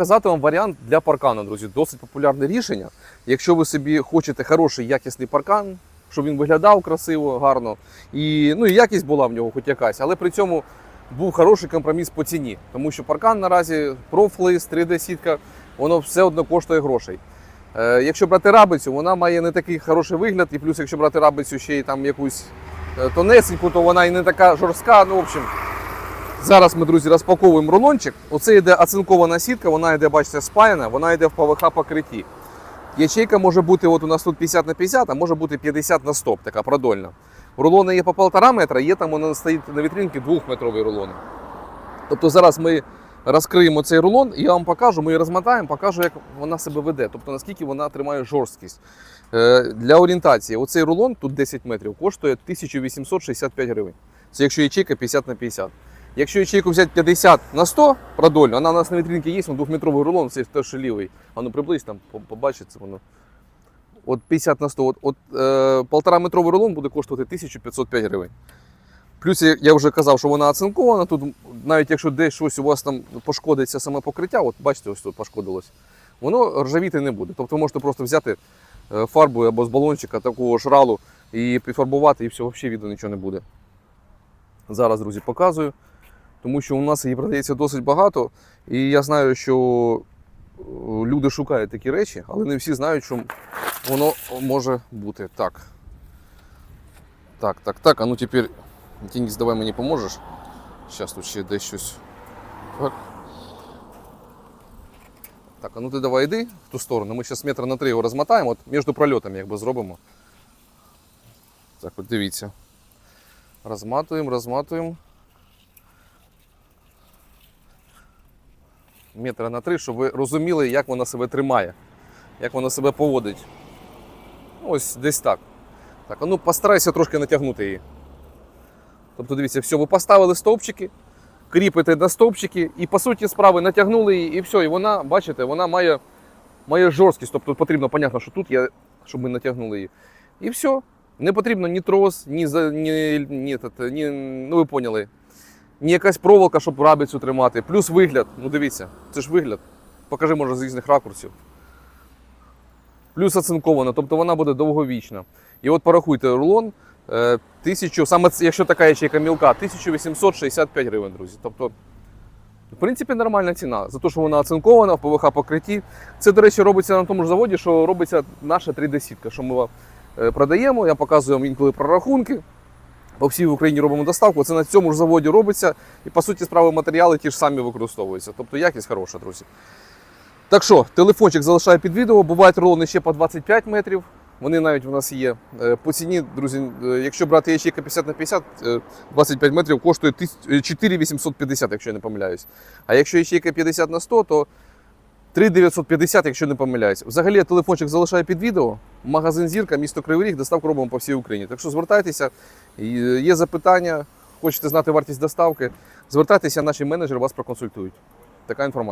Казати вам варіант для паркану, друзі. Досить популярне рішення. Якщо ви собі хочете хороший якісний паркан, щоб він виглядав красиво, гарно, і, ну, і якість була в нього хоч якась, але при цьому був хороший компроміс по ціні. Тому що паркан наразі профлис, 3D-сітка, воно все одно коштує грошей. Е, якщо брати рабицю, вона має не такий хороший вигляд, і плюс, якщо брати рабицю ще й там якусь е, тонесеньку, то вона і не така жорстка. Ну, в общем, Зараз ми, друзі, розпаковуємо рулончик. Оце йде оцинкована сітка, вона йде, бачите, спаяна, вона йде в ПВХ покритті. Ячейка може бути, от у нас тут 50 на 50, а може бути 50 на 100, така продольна. Рулони є по 1,5 метра, є там вона стоїть на вітринці 2-метровий рулон. Тобто зараз ми розкриємо цей рулон і я вам покажу, ми її розмотаємо, покажу, як вона себе веде, тобто наскільки вона тримає жорсткість. Е, Для орієнтації, оцей рулон, тут 10 метрів, коштує 1865 гривень. Це якщо ячейка 50 на 50. Якщо ячейку взяти 50 на 100 продольно, вона у нас на вітринці є, двохметровий рулон, це теж лівий. А ну приблизь там, побачиться воно. От 50 на 100, от, от е, полтора метровий рулон буде коштувати 1505 гривень. Плюс я, вже казав, що вона оцинкована. Тут навіть якщо десь щось у вас там пошкодиться саме покриття, от бачите, ось тут пошкодилось, воно ржавіти не буде. Тобто можете просто взяти е, фарбу або з балончика такого ж ралу і підфарбувати, і все, взагалі відео нічого не буде. Зараз, друзі, показую. Тому що у нас її продається досить багато, і я знаю, що е, люди шукають такі речі, але не всі знають, що воно може бути так. Так, так, так. А ну тепер, Денис, давай мені поможеш. Зараз тут ще десь щось. Так. Так, а ну ти давай йди в ту сторону. Ми зараз метра на три його розмотаємо, от між прольотами якби зробимо. Так, от дивіться. Розматуємо, розматуємо. Метра на три, щоб ви розуміли, як вона себе тримає, як вона себе поводить. Ось десь так. Так, ну постарайся трошки натягнути її. Тобто, дивіться, все, ви поставили стовпчики, кріпите на стовпчики, і по суті справи натягнули її, і все. І вона, бачите, вона має, має жорсткість. Тобто потрібно, понятно, що тут є, щоб ми натягнули її. І все. Не потрібно ні трос, ні, ні, ні, ні ну ви поняли. Ні якась проволока, щоб рабицю тримати. Плюс вигляд. Ну дивіться, це ж вигляд. Покажи, може, з різних ракурсів. Плюс оцинкована, тобто вона буде довговічна. І от порахуйте рулон. е, Тисячу, саме якщо така ячейка мілка, 1865 гривень, друзі. Тобто, в принципі, нормальна ціна. За те, що вона оцинкована в ПВХ покритті. Це, до речі, робиться на тому ж заводі, що робиться наша 3D-сітка, що ми е, продаємо. Я показую вам інколи прорахунки. По всій Україні робимо доставку. Це на цьому ж заводі робиться. І по суті справи матеріали ті ж самі використовуються. Тобто якість хороша, друзі. Так що, телефончик залишаю під відео. Бувають рулони ще по 25 метрів. Вони навіть у нас є. Е, По ціні, друзі, е, якщо брати ячейка 50 на 50, е, 25 метрів коштує е, 4850, якщо я не помиляюсь. А якщо ячейка 50 на 100, то 3950, якщо не помиляюсь. Взагалі я телефончик залишаю під відео. Магазин Зірка, місто Кривий Ріг, доставку робимо по всій Україні. Так що звертайтеся, е, є запитання, хочете знати вартість доставки, звертайтеся, наші менеджери вас проконсультують. Така інформація.